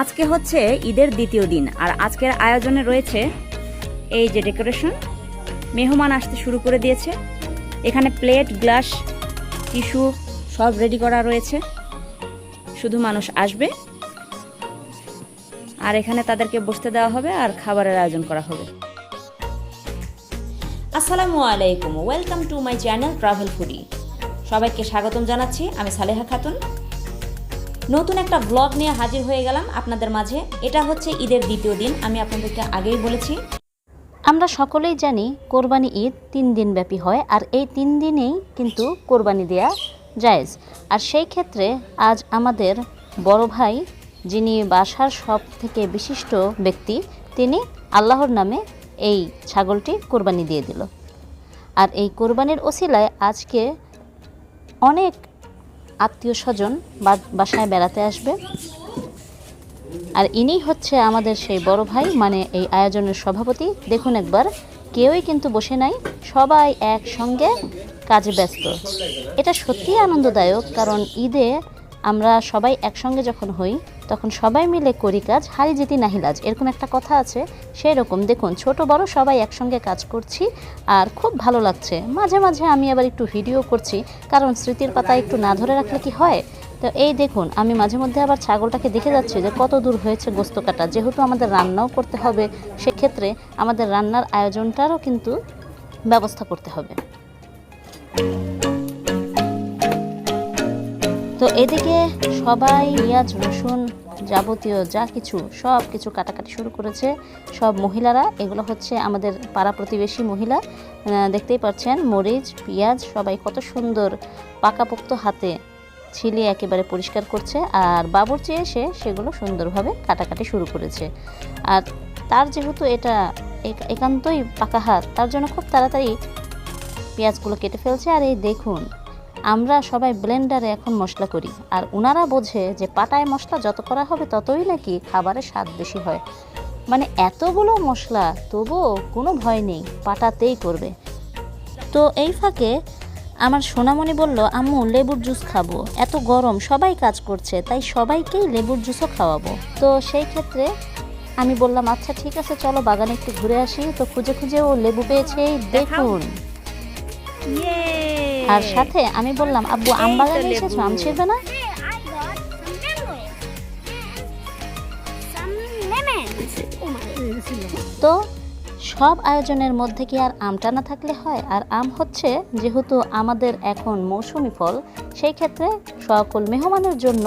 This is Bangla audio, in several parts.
আজকে হচ্ছে ঈদের দ্বিতীয় দিন, আর আজকের আয়োজনে রয়েছে এই যে ডেকোরেশন, মেহমান আসতে শুরু করে দিয়েছে। এখানে প্লেট, গ্লাস, টিস্যু সব রেডি করা রয়েছে। শুধু মানুষ আসবে। আর এখানে তাদেরকে বসতে দেওয়া হবে আর খাবারের আয়োজন করা হবে। আসসালামু আলাইকুম। Welcome to my channel travel foodie সবাইকে স্বাগতম জানাচ্ছি। আমি সালেহা খাতুন। নতুন একটা ব্লগ নিয়ে হাজির হয়ে গেলাম আপনাদের মাঝে। এটা হচ্ছে ঈদের দ্বিতীয় দিন। আমি আপনাদেরকে আগেই বলেছি। আমরা সকলেই জানি কোরবানি ঈদ তিন দিন ব্যাপী হয়। আর এই তিন দিনেই কিন্তু কোরবানি দেয়া জায়েজ। আর সেই ক্ষেত্রে আজ আমাদের বড় ভাই, যিনি বাসার সব থেকে বিশিষ্ট ব্যক্তি, তিনি আল্লাহর নামে এই ছাগলটি কোরবানি দিয়ে দিল। আর এই কোরবানির ওসিলায় আজকে অনেক আত্মীয় স্বজন বাসায় বেড়াতে আসবে। আর ইনি হচ্ছে আমাদের সেই বড় ভাই মানে এই আয়োজনের সভাপতি। দেখুন একবার কেউই কিন্তু বসে নাই, সবাই একসঙ্গে কাজে ব্যস্ত। এটা সত্যিই আনন্দদায়ক, কারণ ঈদে আমরা সবাই একসঙ্গে যখন হই, তখন সবাই মিলে করি কাজ, হারি জিতি নাহিলাজ এরকম একটা কথা আছে সেই রকম দেখুন, ছোট বড় সবাই একসঙ্গে কাজ করছি, আর খুব ভালো লাগছে। মাঝে মাঝে আমি আবার একটু ভিডিও করছি, কারণ স্মৃতির পাতা একটু না ধরে রাখলে কি হয়? তো এই দেখুন, আমি মাঝে মধ্যে আবার ছাগলটাকে দেখে যাচ্ছি যে কত দূর হয়েছে গোস্ত কাটা। যেহেতু আমাদের রান্নাও করতে হবে, সেক্ষেত্রে আমাদের রান্নার আয়োজনটারও কিন্তু ব্যবস্থা করতে হবে। তো এদিকে সবাই পেঁয়াজ, রসুন যাবতীয় যা কিছু, সব কিছু কাটাকাটি শুরু করেছে। সব মহিলারা, এগুলো হচ্ছে আমাদের পাড়া প্রতিবেশী মহিলা দেখতেই পাচ্ছেন, মরিচ, পেঁয়াজ, সবাই কত সুন্দর পাকাপোক্ত হাতে ছিলিয়ে একেবারে পরিষ্কার করছে আর বাবুর্চি এসে সেগুলো সুন্দরভাবে কাটাকাটি শুরু করেছে। আর তার যেহেতু এটা এক- একান্তই পাকা হাত, তার জন্য খুব তাড়াতাড়ি পেঁয়াজগুলো কেটে ফেলছে। আর এই দেখুন, আমরা সবাই ব্লেন্ডারে এখন মশলা করি। আর ওনারা বোঝে যে পাটায় মশলা যত করা হবে ততই নাকি খাবারের স্বাদ বেশি হয়। মানে এতগুলো মশলা, তবুও কোনো ভয় নেই, পাটাতেই করবে। তো এই ফাঁকে আমার সোনামণি বলল আম্মু লেবুর জুস খাব। এত গরম সবাই কাজ করছে তাই সবাইকেই লেবুর জুসও খাওয়াবো। তো সেই ক্ষেত্রে আমি বললাম আচ্ছা ঠিক আছে চলো বাগানে একটু ঘুরে আসি। তো খুঁজে খুঁজে ও লেবু পেয়েছে দেখুন। আর সাথে আমি বললাম আব্বু আম বাগানে এসেছ? আম ছিড়বে না? তো সব আয়োজনের মধ্যে কি আর আমটা না থাকলে হয়? আর আম হচ্ছে যেহেতু আমাদের এখন মৌসুমি ফল, সেই ক্ষেত্রে সকল মেহমানের জন্য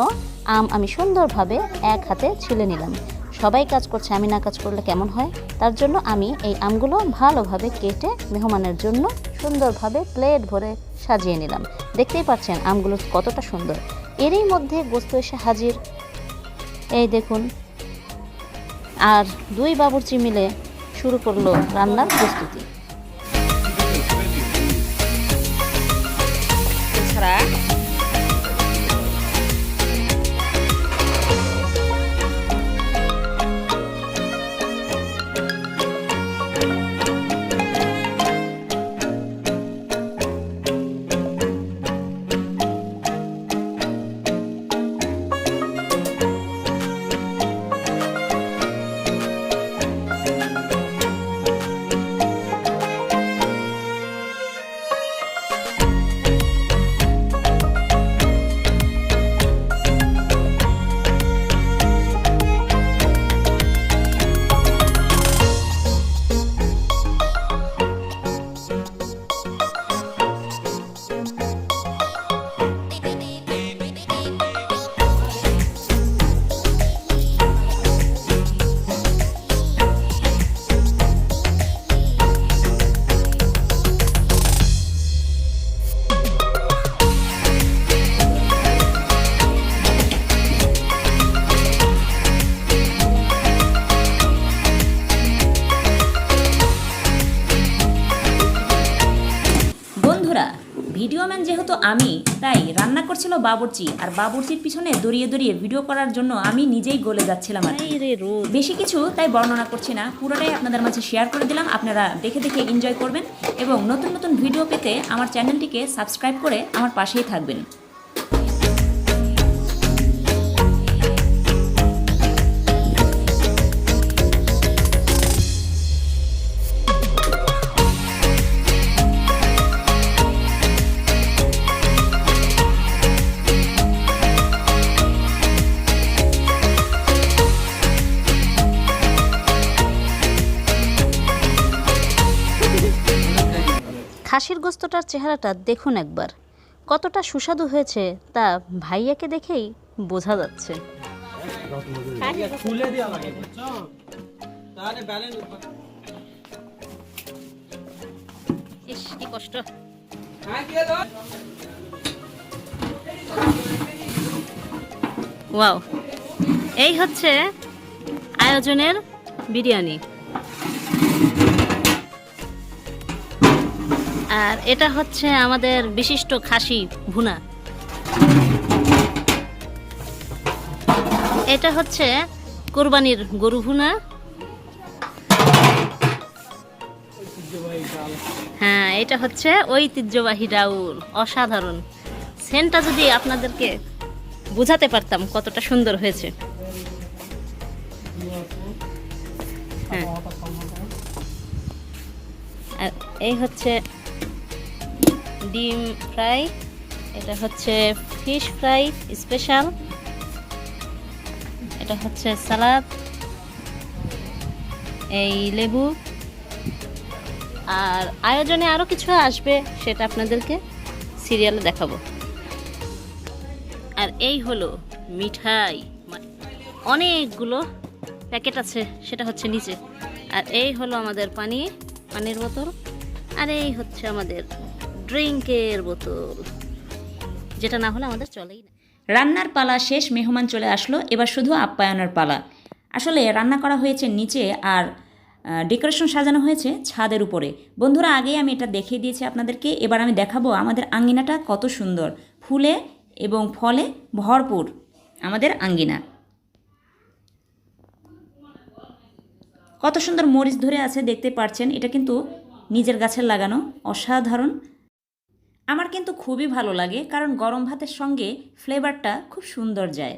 আম আমি সুন্দরভাবে এক হাতে ছিলে নিলাম। সবাই কাজ করছে, আমি না কাজ করলে কেমন হয়? তার জন্য আমি এই আমগুলো ভালোভাবে কেটে মেহমানের জন্য সুন্দরভাবে প্লেট ভরে সাজিয়ে নিলাম। দেখতেই পাচ্ছেন আমগুলো কতটা সুন্দর। এরই মধ্যে গোস্ত এসে হাজির। এই দেখুন। আর দুই বাবুর্চি মিলে শুরু করল রান্নার প্রস্তুতি। এছাড়া আমি তাই রান্না করছিল বাবুর্চি আর বাবুর্চির পিছনে দড়িয়ে দড়িয়ে ভিডিও করার জন্য আমি নিজেই গলে যাচ্ছিলাম আর। বেশি কিছু তাই বর্ণনা করছি না পুরোটাই আপনাদের মাঝে শেয়ার করে দিলাম আপনারা দেখে দেখে এনজয় করবেন এবং নতুন নতুন ভিডিও পেতে আমার চ্যানেলটিকে সাবস্ক্রাইব করে আমার পাশেই থাকবেন খাসির গোস্তটার চেহারাটা দেখুন একবার। কতটা সুস্বাদু হয়েছে তা ভাইয়াকে দেখেই বোঝা যাচ্ছে। ওয়াও, এই হচ্ছে আয়োজনের বিরিয়ানি। আর এটা হচ্ছে আমাদের বিশিষ্ট খাসি ভুনা। এটা হচ্ছে কোরবানির গরু ভুনা। হ্যাঁ এটা হচ্ছে ঐতিহ্যবাহী ডাউল, অসাধারণ। সেন্টটা যদি আপনাদেরকে বোঝাতে পারতাম কতটা সুন্দর হয়েছে। হ্যাঁ। আর এই হচ্ছে ডিম ফ্রাই, এটা হচ্ছে ফিশ ফ্রাই স্পেশাল, এটা হচ্ছে সালাদ, এই লেবু, আর আয়োজনে আরও কিছু আসবে সেটা আপনাদেরকে সিরিয়ালে দেখাবো। আর এই হলো মিঠাই অনেকগুলো প্যাকেট আছে, সেটা হচ্ছে নিচে। আর এই হলো আমাদের পানি, পানির বোতল, আর এই হচ্ছে আমাদের ড্রিঙ্কের বোতল। যেটা না হলে আমাদের চলেই না। রান্নার পালা শেষ, মেহমান চলে আসলো, এবার শুধু আপ্যায়নের পালা। আসলে রান্না করা হয়েছে নিচে আর ডেকোরেশন সাজানো হয়েছে ছাদের উপরে। বন্ধুরা, আগেই আমি এটা দেখিয়ে দিয়েছি আপনাদেরকে। এবার আমি দেখাবো আমাদের আঙ্গিনাটা কত সুন্দর। ফুলে এবং ফলে ভরপুর আমাদের আঙ্গিনা। কত সুন্দর মরিচ ধরে আছে, দেখতে পাচ্ছেন। এটা কিন্তু নিজের গাছের লাগানো। অসাধারণ। আমার কিন্তু খুবই ভালো লাগে কারণ গরম ভাতের সঙ্গে ফ্লেভারটা খুব সুন্দর যায়।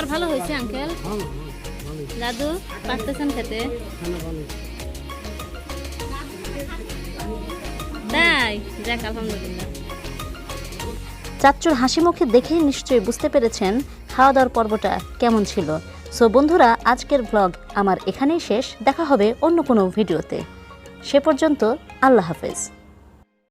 খাবার ভালো হয়েছে আঙ্কেল দাদু, পারতেছেন খেতে? তাই? যাক, আলহামদুলিল্লাহ। চাচ্চুর হাসি মুখে দেখেই নিশ্চয়ই বুঝতে পেরেছেন খাওয়া দাওয়ার পর্বটা কেমন ছিল। সো বন্ধুরা, আজকের ব্লগ আমার এখানেই শেষ। দেখা হবে অন্য কোনো ভিডিওতে। সে পর্যন্ত আল্লাহ হাফেজ।